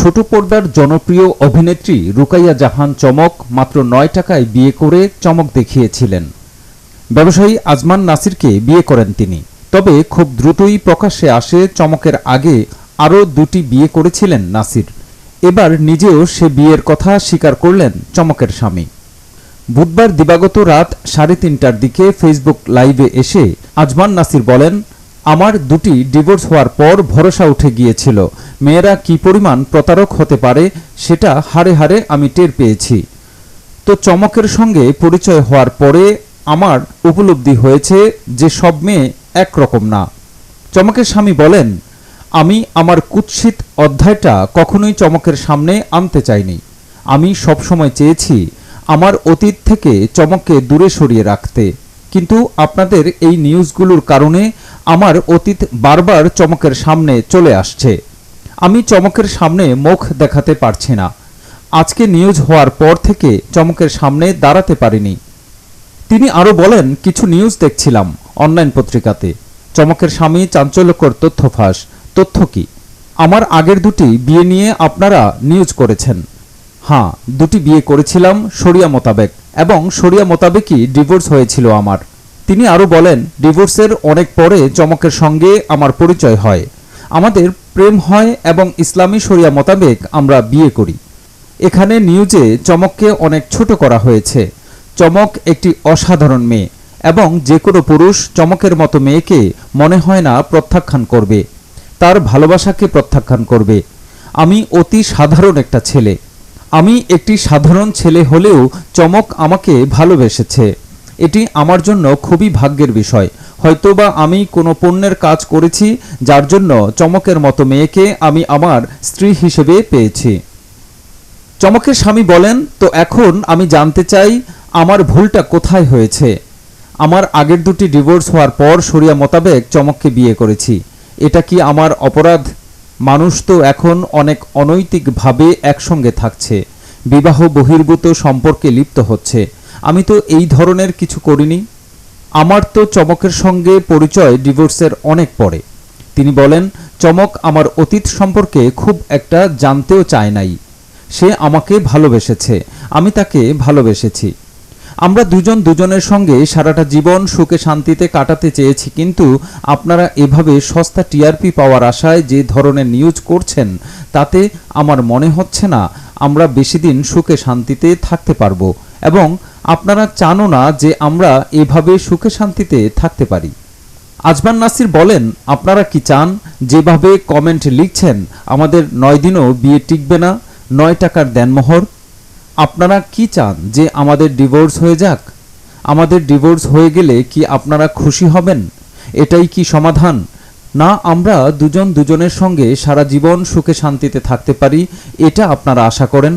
ছোট পর্দার জনপ্রিয় অভিনেত্রী রুকাইয়া জাহান চমক মাত্র নয় টাকায় বিয়ে করে চমক দেখিয়েছিলেন। ব্যবসায়ী আজমান নাসিরকে বিয়ে করেন তিনি। তবে খুব দ্রুতই প্রকাশ্যে আসে চমকের আগে আরও দুটি বিয়ে করেছিলেন নাসির। এবার নিজেও সে বিয়ের কথা স্বীকার করলেন চমকের স্বামী। বুধবার দিবাগত রাত সাড়ে তিনটার দিকে ফেসবুক লাইভে এসে আজমান নাসির বলেন আমার দুটি ডিভোর্স হওয়ার পর ভরসা উঠে গিয়েছিল। মেয়েরা কি পরিমাণ প্রতারক হতে পারে সেটা হারে হারে আমি টের পেয়েছি। তো চমকের সঙ্গে পরিচয় হওয়ার পরে আমার উপলব্ধি হয়েছে যে সব মেয়ে একরকম না। চমকের স্বামী বলেন, আমি আমার কুৎসিত অধ্যায়টা কখনোই চমকের সামনে আনতে চাইনি। আমি সবসময় চেয়েছি আমার অতীত থেকে চমককে দূরে সরিয়ে রাখতে। কিন্তু আপনাদের এই নিউজগুলোর কারণে আমার অতীত বারবার চমকের সামনে চলে আসছে। আমি চমকের সামনে মুখ দেখাতে পারছি না। আজকে নিউজ হওয়ার পর থেকে চমকের সামনে দাঁড়াতে পারিনি। তিনি আরও বলেন, কিছু নিউজ দেখছিলাম অনলাইন পত্রিকাতে। চমকের স্বামী চাঞ্চল্যকর তথ্য ফাঁস। তথ্য কি? আমার আগের দুটি বিয়ে নিয়ে আপনারা নিউজ করেছেন। হ্যাঁ দুটি বিয়ে করেছিলাম, শরিয়া মোতাবেক। এবং শরিয়া মোতাবেকই ডিভোর্স হয়েছিল আমার। তিনি আরও বলেন, ডিভোর্সের অনেক পরে চমকের সঙ্গে আমার পরিচয় হয়। আমাদের প্রেম হয় এবং ইসলামী শরিয়া মোতাবেক আমরা বিয়ে করি। এখানে নিউজে চমককে অনেক ছোট করা হয়েছে। চমক একটি অসাধারণ মেয়ে এবং যে কোনো পুরুষ চমকের মতো মেয়েকে মনে হয় না প্রত্যাখ্যান করবে। তার ভালোবাসাকে প্রত্যাখ্যান করবে। আমি অতি সাধারণ একটা ছেলে। আমি একটি সাধারণ ছেলে হলেও চমক আমাকে ভালোবেসেছে। এটি আমার জন্য খুবই ভাগ্যের বিষয়। হয়তোবা আমি কোনো পুণ্যের কাজ করেছি, যার জন্য চমকের মতো মেয়েকে আমি আমার স্ত্রী হিসেবে পেয়েছি। চমকের স্বামী বলেন, তো এখন আমি জানতে চাই, আমার ভুলটা কোথায় হয়েছে? আমার আগের দুটি ডিভোর্স হওয়ার পর শরিয়া মোতাবেক চমককে বিয়ে করেছি। এটা কি আমার অপরাধ? মানুষ তো এখন অনেক অনৈতিকভাবে একসঙ্গে থাকছে। বিবাহ বহির্ভূত সম্পর্কে লিপ্ত হচ্ছে। আমি তো এই ধরনের কিছু করিনি। আমার তো চমকের সঙ্গে পরিচয় ডিভোর্সের অনেক পরে। তিনি বলেন, চমক আমার অতীত সম্পর্কে খুব একটা জানতেও চায় নাই। সে আমাকে ভালোবেসেছে, আমি তাকে ভালোবেসেছি। আমরা দুজন দুজনের সঙ্গে সারাটা জীবন সুখে শান্তিতে কাটাতে চেয়েছি, কিন্তু আপনারা এভাবে সস্তা টিআরপি পাওয়ার আশায় যে ধরনের নিউজ করছেন, তাতে আমার মনে হচ্ছে না আমরা বেশি দিন সুখে শান্তিতে থাকতে পারব। এবং আপনারা চানও না যে আমরা এভাবে সুখে শান্তিতে থাকতে পারি। আজমান নাসির বলেন, আপনারা কি চান যেভাবে কমেন্ট লিখছেন, আমাদের নয় দিনও বিয়ে টিকবে না, নয় টাকার দেনমোহর? আপনারা কি চান যে আমাদের ডিভোর্স হয়ে যাক? আমাদের ডিভোর্স হয়ে গেলে কি আপনারা খুশি হবেন? এটাই কি সমাধান? না, আমরা দুজন দুজনের সঙ্গে সারা জীবন সুখে শান্তিতে থাকতে পারি, এটা আপনারা আশা করেন?